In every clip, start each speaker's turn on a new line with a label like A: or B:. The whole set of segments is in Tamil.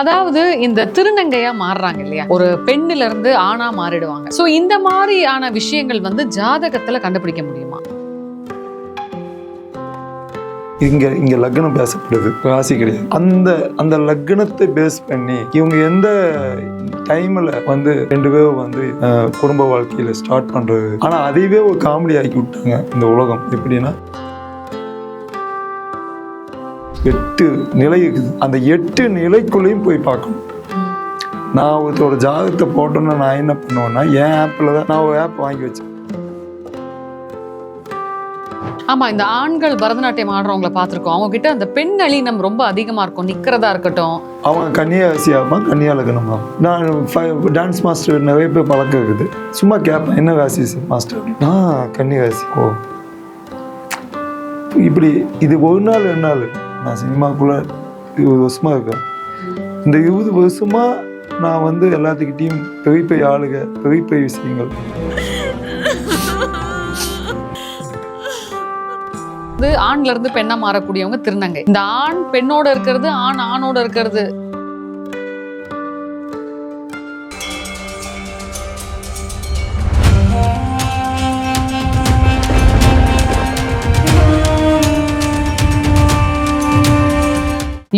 A: அதாவது இந்த திருநங்கையா மாறுறாங்க இல்லையா? ஒரு பெண்ணில இருந்து ஆணா மாறிடுவாங்க. சோ இந்த மாதிரியான விஷயங்கள் வந்து ஜாதகத்துல கண்டுபிடிக்க முடியுமா?
B: இங்க இங்க லக்னம் பேசப்படுது. ராசி கிடையாது. அந்த அந்த லக்னத்தை பேஸ் பண்ணி இவங்க எந்த டைம்ல வந்து ரெண்டு பேரும் வந்து குடும்ப வாழ்க்கையில ஸ்டார்ட் பண்றது? ஆனா அதையவே ஒரு காமெடி ஆக்கி விட்டாங்க இந்த உலகம். எப்படின்னா எட்டு நிலை அந்த எட்டு நிலைக்குள்ளேயும் போய் பார்க்கணும். நான் ஒருத்தரோட ஜாதகத்தை போட்டோன்னா நான் என்ன பண்ணுவேன்னா என் ஆப்பில் தான் நான் ஒரு ஆப் வாங்கி வச்சேன்
A: ஆமா இந்த ஆண்கள் பரதநாட்டியம் ஆடுறவங்கள பார்த்திருக்கோம். அவங்க கிட்ட அந்த பெண் அழினம் ரொம்ப அதிகமா இருக்கும். நிக்கிறதா இருக்கட்டும்.
B: அவன் கன்னியாசியாக இருப்பான் கன்னியா லக்னமா நான் டான்ஸ் மாஸ்டர் நிறைய பேர் பழக்கம் இருக்குது. சும்மா கேட்பேன் என்ன ராசி மாஸ்டர் நான் கன்னிராசி. ஓ. இப்படி இது ஒரு நாள் ரெண்டு நாள். நான் சினிமாக்குள்ளே இருபது வருஷமாக இருக்கேன். இந்த இருபது வருஷமாக நான் வந்து எல்லாத்துக்கிட்டையும் பெரிய ஆளுக பெரிய விஷயங்கள்
A: வந்து ஆண்ல இருந்து பெண்ணா மாறக்கூடியவங்க திருநங்கை. இந்த ஆண் பெண்ணோட இருக்கிறது ஆண் ஆணோட இருக்கிறது.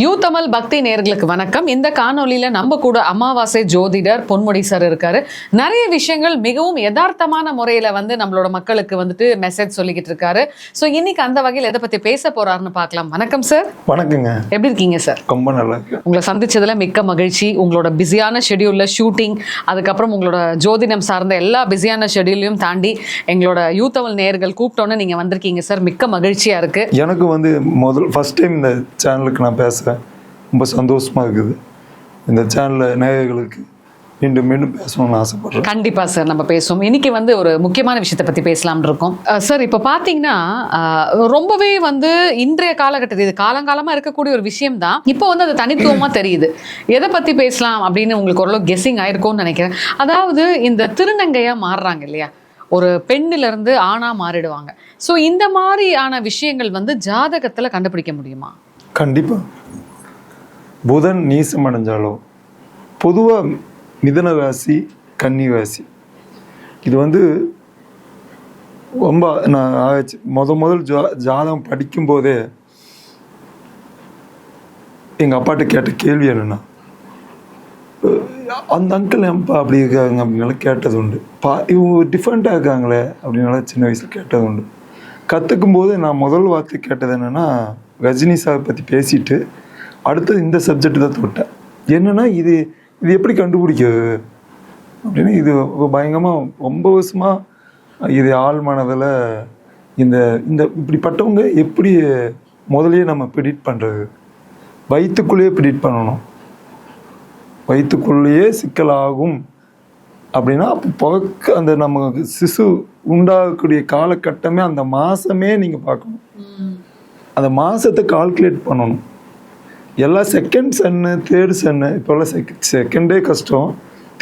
A: யூ தமிழ் பக்தி நேர்களுக்கு வணக்கம். இந்த காணொளியில நம்ம கூட அமாவாசை ஜோதிடர் பொன்முடி சார் இருக்காரு. நிறைய விஷயங்கள் மிகவும் யதார்த்தமான முறையில வந்து நம்மளோட மக்களுக்கு வந்துட்டு மெசேஜ் சொல்லிக்கிட்டு இருக்காரு. ஸோ இன்னைக்கு அந்த வகையில் எதை பத்தி பேச போறாருன்னு பார்க்கலாம். வணக்கம் சார்
B: வணக்கங்க.
A: எப்படி இருக்கீங்க சார்
B: ரொம்ப நல்லா
A: உங்களை சந்திச்சதுல மிக்க மகிழ்ச்சி. உங்களோட பிஸியான ஷெடியூல்ல ஷூட்டிங் அதுக்கப்புறம் உங்களோட ஜோதிடம் சார்ந்த எல்லா பிஸியான ஷெடியூலையும் தாண்டி எங்களோட யூத்தவல் நேர்கள் கூப்பிட்டோன்னு நீங்க வந்திருக்கீங்க சார் மிக்க மகிழ்ச்சியா இருக்கு.
B: எனக்கு வந்து முதல் ஃபர்ஸ்ட் டைம் இந்த சேனலுக்கு நான் பேசுகிறேன் ரொம்ப சந்தோஷமா இருக்குது. இந்த சேனலில் நேயர்களுக்கு மீண்டும் மீண்டும் பேசணும்னு ஆசைப்படுறேன்.
A: கண்டிப்பா சார் நம்ம பேசுவோம். இன்னைக்கு வந்து ஒரு முக்கியமான விஷயத்தை பத்தி பேசலாம்னு இருக்கோம். சார் இப்போ பாத்தீங்கன்னா அஹ் ரொம்பவே வந்து இன்றைய காலகட்டத்தில் இது காலங்காலமா இருக்கக்கூடிய ஒரு விஷயம் தான் இப்போ வந்து அது தனித்துவமா தெரியுது. எதை பத்தி பேசலாம் அப்படின்னு உங்களுக்கு ஓரளவு கெஸ்ஸிங் ஆயிருக்கும்னு நினைக்கிறேன். அதாவது இந்த திருநங்கையா மாறுறாங்க இல்லையா? ஒரு பெண்ணுல இருந்து ஆணா மாறிடுவாங்க. ஸோ இந்த மாதிரியான விஷயங்கள் வந்து ஜாதகத்துல கண்டுபிடிக்க முடியுமா?
B: கண்டிப்பாக புதன் நீசம் அடைஞ்சாலோ பொதுவாக மிதன ராசி கன்னி ராசி இது வந்து ரொம்ப நான் ஆராய்ச்சி முத முதல் ஜா ஜாதகம் படிக்கும்போதே எங்கள் அப்பாட்ட கேட்ட கேள்வி என்னென்னா அந்த அங்கிள் ஏன்ப்பா அப்படி இருக்காங்க? அப்படின்னால கேட்டது உண்டு. பா இவங்க டிஃப்ரெண்ட்டாக இருக்காங்களே? அப்படின்னால சின்ன வயசில் கேட்டது உண்டு. கற்றுக்கும் போது நான் முதல் வார்த்தை கேட்டது என்னென்னா ரஜினி சார் பற்றி பேசிட்டு அடுத்தது இந்த சப்ஜெக்ட் தான் தொட்டேன். என்னென்னா இது இது எப்படி கண்டுபிடிக்கிறது? அப்படின்னு இது பயங்கரமாக ரொம்ப வருஷமாக இது ஆள் மனதில் இந்த இந்த இப்படிப்பட்டவங்க எப்படி முதல்லயே நம்ம ப்ரிடிக்ட் பண்ணுறது வயிற்றுக்குள்ளேயே ப்ரிடிக்ட் பண்ணணும். வயிற்றுக்குள்ளேயே சிக்கலாகும் அப்படின்னா அப்போ பிறக்க அந்த நம்ம சிசு உண்டாகக்கூடிய காலகட்டமே அந்த மாசமே நீங்கள் பார்க்கணும். அந்த மாசத்தை கால்குலேட் பண்ணணும். எல்லா செகண்ட் சன்னு தேர்ட் சன்னு இப்போல்லாம் செக் செகண்டே கஷ்டம்.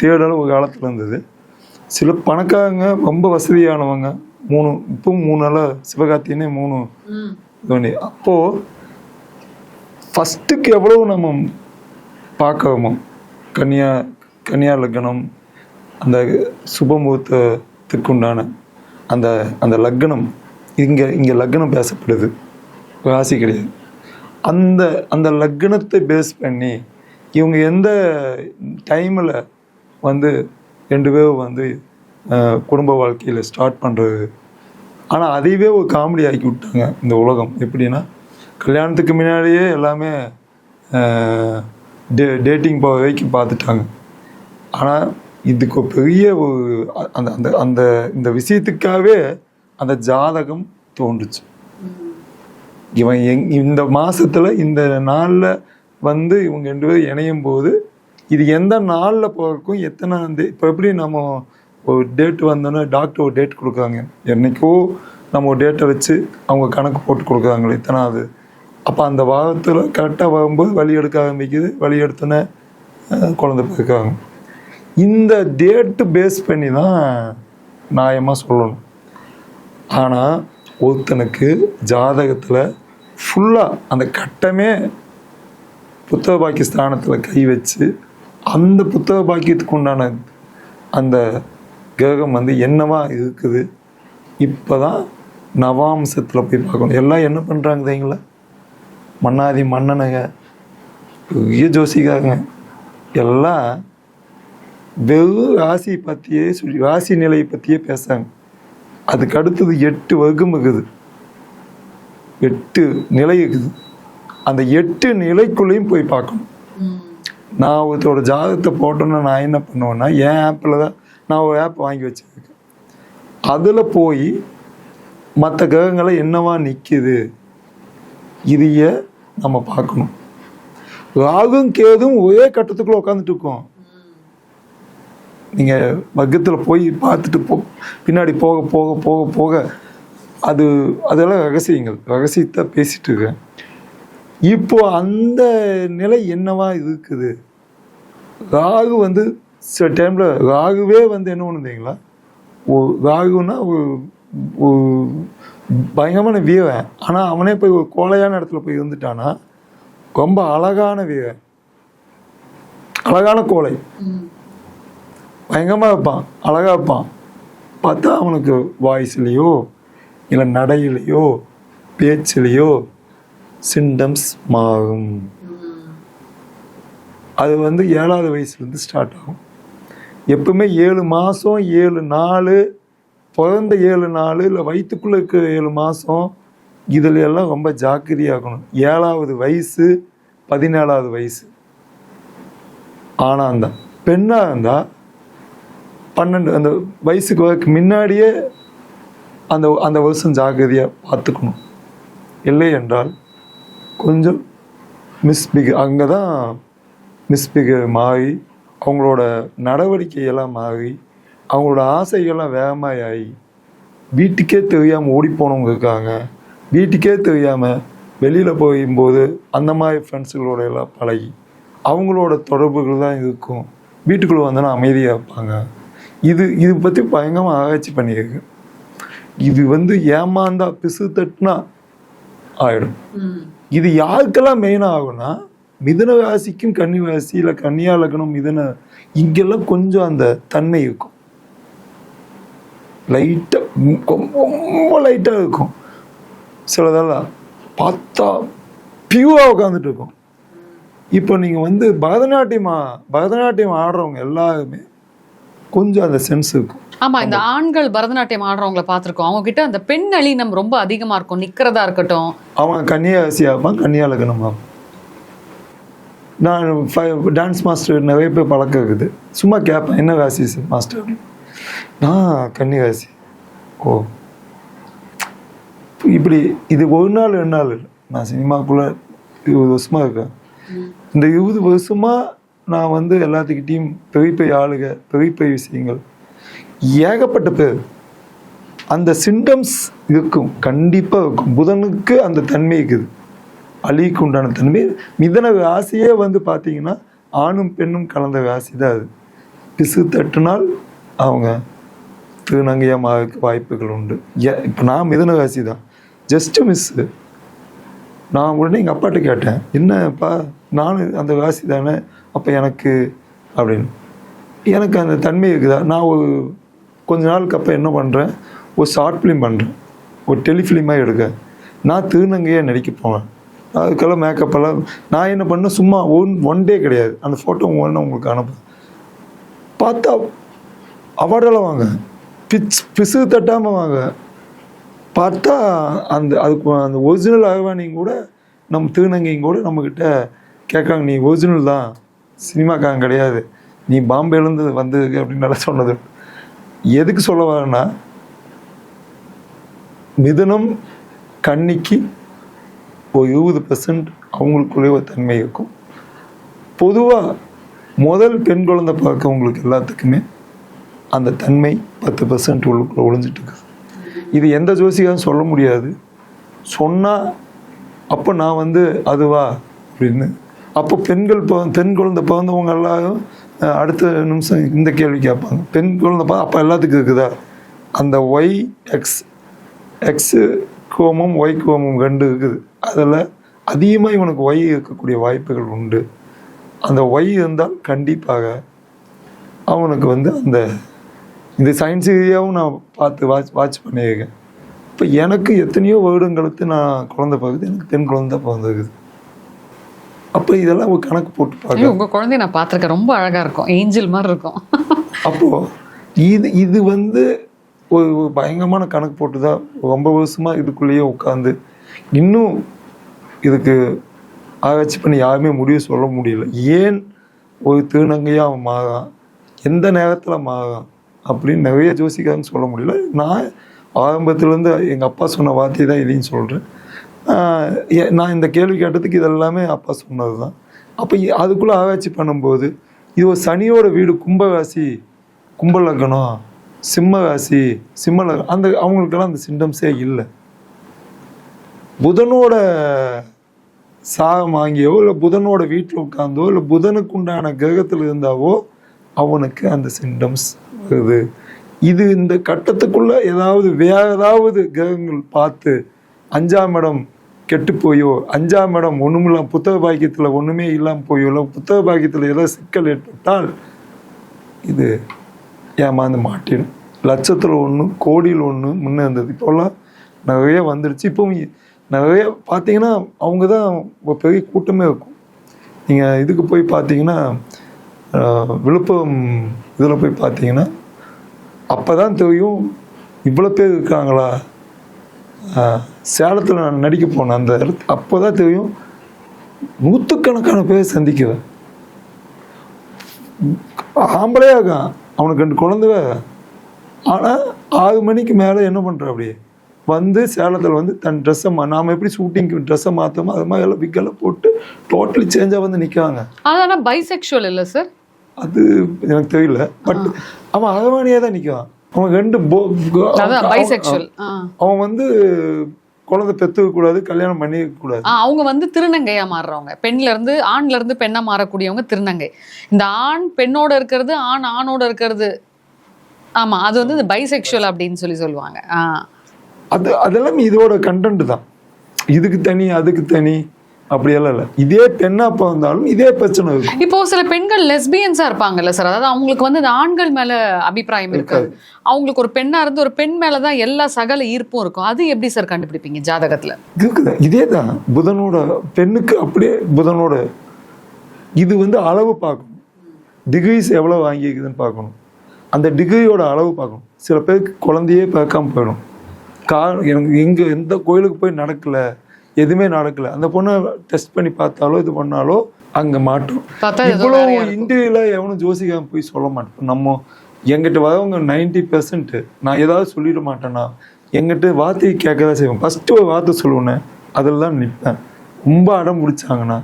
B: தேர்டெல்லாம் ஒரு காலத்தில் இருந்தது. சில பணக்காரங்க ரொம்ப வசதியானவங்க. மூணு இப்போ மூணு நாளாக சிவகார்த்தினே மூணு பண்ணி அப்போது ஃபஸ்ட்டுக்கு எவ்வளவு நம்ம பார்க்கணுமோ கன்னியா கன்னியா லக்னம் அந்த சுபமுகூர்த்தத்துக்கு உண்டான அந்த அந்த லக்னம் இங்கே இங்கே லக்னம் பேசப்படுது. ராசி கிடையாது. அந்த அந்த லக்னத்தை பேஸ் பண்ணி இவங்க எந்த டைமில் வந்து ரெண்டு பேரும் வந்து குடும்ப வாழ்க்கையில் ஸ்டார்ட் பண்ணுறது ஆனால் அதையவே ஒரு காமெடி ஆக்கி விட்டாங்க இந்த உலகம். எப்படின்னா கல்யாணத்துக்கு முன்னாடியே எல்லாமே டே டேட்டிங் போக வரைக்கும் பார்த்துட்டாங்க. ஆனால் இதுக்கு ஒரு பெரிய ஒரு அந்த அந்த அந்த இந்த விஷயத்துக்காகவே அந்த ஜாதகம் தோன்றுச்சு. இவன் எங் இந்த மாதத்தில் இந்த நாளில் வந்து இவங்க ரெண்டு பேரும் இணையும் போது இது எந்த நாளில் பிறக்கும் எத்தனை வந்து இப்போ எப்படி நம்ம ஒரு டேட் வந்தோன்னே டாக்டர் ஒரு டேட் கொடுக்குறாங்க. என்னைக்கோ நம்ம ஒரு டேட்டை வச்சு அவங்க கணக்கு போட்டு கொடுக்குறாங்களே இத்தனாவது அப்போ அந்த வாரத்தில் கரெக்டாக வரும்போது வழி எடுக்க ஆரம்பிக்குது. வழி எடுத்தோன்னே குழந்தை பிறக்காங்க இந்த டேட்டு பேஸ் பண்ணி தான் நியாயமாக சொல்லணும். ஆனால் ஒருத்தனுக்கு ஜாதகத்தில் ஃபுல்லாக அந்த கட்டமே புத்தக பாக்கிய ஸ்தானத்தில் கை வச்சு அந்த புத்தக பாக்கியத்துக்கு உண்டான அந்த கிரகம் வந்து என்னவா இருக்குது? இப்போ தான் நவாம்சத்தில் போய் பார்க்கணும். எல்லாம் என்ன பண்ணுறாங்க தெரியுங்களா? மன்னாதி மன்னனுங்க பெரிய ஜோசிக்காரங்க எல்லாம் வெறும் ராசி பற்றியே சொல்லி ராசி நிலையை பற்றியே பேசுகிறாங்க அதுக்கு அடுத்தது எட்டு வர்க்கம் இருக்குது எட்டு நிலை இருக்குது அந்த எட்டு நிலைக்குள்ளேயும் போய் பார்க்கணும். நான் ஒருத்தரோட ஜாதகத்தை போட்டோன்னா நான் என்ன பண்ணுவேன்னா என் ஆப்பில் தான் நான் ஒரு ஆப் வாங்கி வச்சிருக்கேன். அதில் போய் மற்ற கிரகங்களை என்னவா நிற்கிது இதைய நம்ம பார்க்கணும். ராகும் கேதும் ஒரே கட்டத்துக்குள்ள உட்காந்துட்டு இருக்கோம். நீங்கள் மக்கத்தில் போய் பார்த்துட்டு போ பின்னாடி போக போக போக போக அது அதெல்லாம் ரகசியங்கள். ரகசியத்தை பேசிட்டு இருக்கேன். இப்போ அந்த நிலை என்னவா இருக்குது? ராகு வந்து சில டைமில் ராகுவே வந்து என்ன ஒன்றுங்களா ஓ ராகுன்னா ஒரு ஒரு பயங்கரமான வீரன். ஆனால் அவனே போய் ஒரு கோலையான இடத்துல போய் இருந்துட்டானா ரொம்ப அழகான வீரன். அழகான கோலை பயங்கரமாக இருப்பான் அழகாக இருப்பான் பார்த்தா அவனுக்கு வாய்ஸ்லேயோ இல்லை நடையிலையோ பேச்சிலையோ சிம்டம்ஸ் மாறும். அது வந்து ஏழாவது வயசுலேருந்து ஸ்டார்ட் ஆகும். எப்பவுமே ஏழு மாதம் ஏழு நாள் பிறந்த ஏழு நாள் இல்லை வயிற்றுக்குள்ளே இருக்கிற ஏழு மாதம் இதில் எல்லாம் ரொம்ப ஜாக்கிரதையாகணும். ஏழாவது வயசு பதினேழாவது வயசு. ஆணாக இருந்தால் பெண்ணாக இருந்தால் பன்னெண்டு அந்த வயசுக்கு முன்னாடியே அந்த அந்த வருஷம் ஜாக்கிரதையாக பார்த்துக்கணும். இல்லை என்றால் கொஞ்சம் மிஸ்பிகு அங்கே தான் மிஸ்பிகு மாறி அவங்களோட நடவடிக்கையெல்லாம் மாறி அவங்களோட ஆசைகள்லாம் வேகமாக ஆகி வீட்டுக்கே தெரியாமல் ஓடி போனவங்க இருக்காங்க. வீட்டுக்கே தெரியாமல் வெளியில் போகும்போது அந்த மாதிரி ஃப்ரெண்ட்ஸுகளோட எல்லாம் பழகி அவங்களோட தொடர்புகள் தான் இருக்கும். வீட்டுக்குள்ளே வந்தோன்னா அமைதியாக இருப்பாங்க. இது இது பற்றி பயங்கரமாக ஆராய்ச்சி பண்ணியிருக்கு. இது வந்து ஏமாந்தா பிசு தட்டுனா ஆயிடும். இது யாருக்கெல்லாம் மெயினாக ஆகும்னா மிதுன ராசிக்கும் கன்னி ராசி இல்லை கன்னியா லக்னம் மிதுன இங்கெல்லாம் கொஞ்சம் அந்த தன்மை இருக்கும். லைட்டாக ரொம்ப லைட்டாக இருக்கும். சிலதெல்லாம் பார்த்தா பியூவாக உட்காந்துட்டு இருக்கும். இப்போ நீங்கள் வந்து பரதநாட்டியம் பரதநாட்டியம் ஆடுறவங்க எல்லாருமே கொஞ்சம் அந்த சென்ஸ் இருக்கும்
A: ஆமா இந்த ஆண்கள் பரதநாட்டியம் ஆடுறவங்கள பார்த்திருக்கோம். அவங்க கிட்ட அந்த பெண் அழினம் ரொம்ப அதிகமா இருக்கும். நிக்கிறதா இருக்கட்டும்.
B: அவன் கன்னியா ராசியாக இருப்பான் கன்னியா லக்னமாக நான் டான்ஸ் மாஸ்டர் நிறைய பேர் பழக்கம் இருக்குது. சும்மா கேட்பேன் என்ன ராசி மாஸ்டர் நான் கன்னி ராசி ஓ. இப்படி இது ஒரு நாள் ரெண்டு நாள் இல்லை. நான் சினிமாக்குள்ளே இருபது வருஷமாக இருக்கேன். இந்த இருபது வருஷமாக நான் வந்து எல்லாத்துக்கிட்டேயும் பெரிய பெரிய ஆளுக பெரிய பெரிய விஷயங்கள் ஏகப்பட்ட பேர். அந்த சிம்டம்ஸ் இருக்கும் கண்டிப்பாக இருக்கும். புதனுக்கு அந்த தன்மை இருக்குது. அலிக்கு உண்டான தன்மை. மிதன ராசியே வந்து பார்த்தீங்கன்னா ஆணும் பெண்ணும் கலந்த ராசி தான் அது. பிசு தட்டுனால் அவங்க திருநங்கையாக வாய்ப்புகள் உண்டு. இப்போ நான் மிதன ராசி தான். ஜஸ்ட்டு மிஸ்ஸு நான் உடனே எங்கள் அப்பாட்ட கேட்டேன் என்னப்பா நானும் அந்த ராசி தானே. அப்போ எனக்கு அப்படின்னு. எனக்கு அந்த தன்மை இருக்குதா? நான் ஒரு கொஞ்ச நாளுக்கு அப்போ என்ன பண்ணுறேன் ஒரு ஷார்ட் ஃபிலிம் பண்ணுறேன் ஒரு டெலிஃபிலிமாக எடுக்க. நான் திருநங்கையாக நடிக்க போவேன். அதுக்கெல்லாம் மேக்கப் எல்லாம் நான் என்ன பண்ணேன்? சும்மா ஒன் ஒன் டே கிடையாது. அந்த ஃபோட்டோ ஒன்று உங்களுக்கு அனுப்புறேன் பார்த்தா அவார்டெல்லாம் வாங்க. பிச் பிசு தட்டாமல் வாங்க. பார்த்தா அந்த அதுக்கு அந்த ஒரிஜினல் ஆகவானியும் கூட நம்ம திருநங்கையும் கூட நம்மக்கிட்ட கேட்குறாங்க நீ ஒரிஜினல் தான். சினிமாக்காரன் கிடையாது. நீ பாம்பேலேருந்து வந்து அப்படின்னு நல்லா சொன்னது. எதுக்கு சொல்ல வரேன்னா மிதனம் கண்ணிக்கு ஒரு இருபது பர்சன்ட் அவங்களுக்குள்ளே ஒரு தன்மை இருக்கும். பொதுவாக முதல் பெண் குழந்தை பார்க்கவங்களுக்கு எல்லாத்துக்குமே அந்த தன்மை பத்து பர்சன்ட் உள்ளுக்குள்ள ஒளிஞ்சிட்டு இருக்குது இது எந்த ஜோசிகாரும் சொல்ல முடியாது. சொன்னால் அப்போ நான் வந்து அதுவா? அப்படின்னு அப்போ பெண்கள் பிற பெண் குழந்தை பிறந்தவங்க எல்லாரும் அடுத்த நிமிஷம் இந்த கேள்வி கேட்பாங்க. பெண் குழந்தை பிறந்த அப்போ எல்லாத்துக்கும் இருக்குதா? அந்த ஒய் எக்ஸ் எக்ஸு கோமம் ஒய் கோமம் ரெண்டு இருக்குது. அதில் அதிகமாக இவனுக்கு ஒய் இருக்கக்கூடிய வாய்ப்புகள் உண்டு. அந்த ஒய் இருந்தால் கண்டிப்பாக அவனுக்கு வந்து அந்த இந்த சயின்ஸ் ரீதியாகவும் நான் பார்த்து வாட்ச் வாட்ச் பண்ணியிருக்கேன். இப்போ எனக்கு எத்தனையோ வருடங்களுக்கு நான் குழந்தை பார்க்குது எனக்கு பெண் குழந்தை பிறந்திருக்குது. அப்போ இதெல்லாம் ஒரு கணக்கு போட்டு பார்க்க.
A: ஐயோ, உங்க குழந்தைய நான் பார்த்திருக்கேன். ரொம்ப அழகா இருக்கும். ஏஞ்சல் மாதிரி இருக்கும்.
B: அப்போ இது இது வந்து ஒரு பயங்கரமான கணக்கு போட்டு தான் ரொம்ப வருஷமா இதுக்குள்ளேயே உட்காந்து இன்னும் இதுக்கு ஆராய்ச்சி பண்ணி யாருமே முடிவு சொல்ல முடியல. ஏன் ஒரு திருநங்கையா அவன் மாறான்? எந்த நேரத்துல மாறான்? அப்படின்னு நிறைய ஜோசிக்காரங்க சொல்ல முடியல. நான் ஆரம்பத்துலேருந்து எங்கள் அப்பா சொன்ன வார்த்தை தான் இதையும் சொல்கிறேன் நான் இந்த கேள்வி கேட்டதுக்கு இதெல்லாமே அப்பா சொன்னது தான் அப்போ அதுக்குள்ளே ஆராய்ச்சி பண்ணும்போது இது ஒரு சனியோட வீடு கும்பராசி கும்ப லக்னம் சிம்ம ராசி சிம்ம லக்னம் அந்த அவங்களுக்கெல்லாம் அந்த சிம்டம்ஸே இல்லை. புதனோட சாகம் வாங்கியோ இல்லை புதனோட வீட்டில் உட்காந்தோ இல்லை புதனுக்கு உண்டான கிரகத்தில் இருந்தாவோ அவனுக்கு அந்த சிம்டம்ஸ் வருது. இது இந்த கட்டத்துக்குள்ளே ஏதாவது வேறு ஏதாவது கிரகங்கள் பார்த்து அஞ்சாம் இடம் கெட்டு போயோ அஞ்சாம் இடம் ஒண்ணுமில்லாம் புத்தக பாக்கியத்தில் ஒன்றுமே இல்லாமல் போயோ இல்லை புத்தக பாக்கியத்தில் ஏதோ சிக்கல் ஏற்பட்டால் இது ஏமாந்து மாட்டிடும். லட்சத்தில் ஒன்று கோடியில் ஒன்று முன்னே இருந்தது இப்போல்லாம் நிறைய வந்துடுச்சு இப்போ நிறைய பார்த்தீங்கன்னா அவங்க தான் பெரிய கூட்டமே இருக்கும். நீங்கள் இதுக்கு போய் பார்த்தீங்கன்னா விழுப்புரம் இதில் போய் பார்த்தீங்கன்னா அப்போ தான் தெரியும் இவ்வளோ பேர் இருக்காங்களா? சேலத்தில் நான் நடிக்க போனேன் அந்த இடத்து அப்போ தான் தெரியும் நூற்றுக்கணக்கான பேர் சந்திக்குவேன் ஆம்பளையா இருக்கான் அவனுக்கு ரெண்டு குழந்தைவ ஆனால் ஆறு மணிக்கு மேலே என்ன பண்ணுற அப்படியே வந்து சேலத்தில் வந்து தன் ட்ரெஸ்ஸை மா நாம் எப்படி ஷூட்டிங்க்கு ட்ரெஸ்ஸை மாற்றமோ அது மாதிரி எல்லாம் விக்கெல்லாம் போட்டு டோட்டலி சேஞ்சாக வந்து நிற்காங்க
A: ஆனா பைசெக்சுவல் இல்ல சார்
B: அது எனக்கு தெரியல. பட் அவன் அகவானியாக தான் நிற்கான் அவன் ரெண்டு அவன்- வந்து குழந்தை பெற்றுக்க கூடாது கல்யாணம் பண்ணிக்க கூடாது
A: அவங்க வந்து திருநங்கையா மாறுறவங்க. பெண்ல இருந்து ஆண்ல இருந்து பெண்ணா மாறக்கூடியவங்க திருநங்கை. இந்த ஆண் பெண்ணோட இருக்கிறது ஆண் ஆணோட இருக்கிறது. ஆமா அது வந்து பைசெக்சுவல் அப்படின்னு சொல்லி சொல்லுவாங்க.
B: அது அதெல்லாம் இதோட கண்டென்ட் தான். இதுக்கு தனி அதுக்கு தனி. அப்படியெல்லாம் இல்லை. இதே பெண்ணா வந்தாலும் இதே பிரச்சனை இருக்கும்
A: இப்போ சில பெண்கள் லெஸ்பியன்ஸா இருப்பாங்கல்ல சார் அதாவது அவங்களுக்கு வந்து இந்த ஆண்கள் மேல அபிப்பிராயம் இருக்காது. அவங்களுக்கு ஒரு பெண்ணா இருந்து ஒரு பெண் மேலதான் எல்லா சகல ஈர்ப்பும் இருக்கும். அது எப்படி சார் கண்டுபிடிப்பீங்க ஜாதகத்துல?
B: இருக்குது. இதே தான் புதனோட பெண்ணுக்கு அப்படியே புதனோட இது வந்து அளவு பார்க்கணும். டிகிரிஸ் எவ்வளோ வாங்கியிருக்குதுன்னு பார்க்கணும். அந்த டிகிரியோட அளவு பார்க்கணும். சில பேருக்கு குழந்தையே பார்க்காம போயிடும். கா எனக்கு எங்கே எந்த கோயிலுக்கு போய் நடக்கலை. எதுவுமே நடக்கலை. அந்த பொண்ணை டெஸ்ட் பண்ணி பார்த்தாலோ இது பண்ணாலோ அங்கே மாட்டும்
A: பார்த்தா ஏதோ
B: இவ்வளோ
A: வேறையா இருக்கும்.
B: இன்டர்வியூல எவனும் ஜோசிக்காம போய் சொல்ல மாட்டோம் நம்ம எங்கிட்ட வரவங்க நைன்டி பெர்சன்ட் நான் ஏதாவது சொல்லிட மாட்டேன்னா எங்கிட்ட வார்த்தையை கேட்க தான் செய்வேன். ஃபர்ஸ்ட் ஒரு வார்த்தை சொல்லுவேனே அதில் தான் நிற்பேன் ரொம்ப அடம் பிடிச்சாங்கன்னா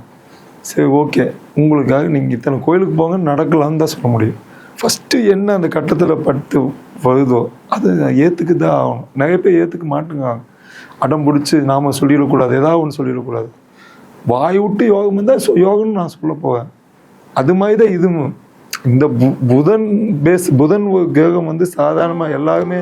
B: சரி ஓகே உங்களுக்காக நீங்கள் இத்தனை கோயிலுக்கு போங்க நடக்கலாம்னு தான் சொல்ல முடியும். ஃபஸ்ட்டு என்ன அந்த கட்டத்தில் பட்டு வருதோ அது ஏற்றுக்கு தான் ஆகணும். நிறைய பேர் ஏற்றுக்க மாட்டேங்காங்க அடம் பிடிச்சி நாம் சொல்லிடக்கூடாது ஏதாவது ஒன்று சொல்லிடக்கூடாது. வாய் விட்டு யோகம் இருந்தால் யோகம்னு நான் சொல்ல போவேன். அது மாதிரி தான் இதுவும். இந்த பு- புதன் பேஸ் புதன் ஒரு கிரகம் வந்து சாதாரணமாக எல்லாருமே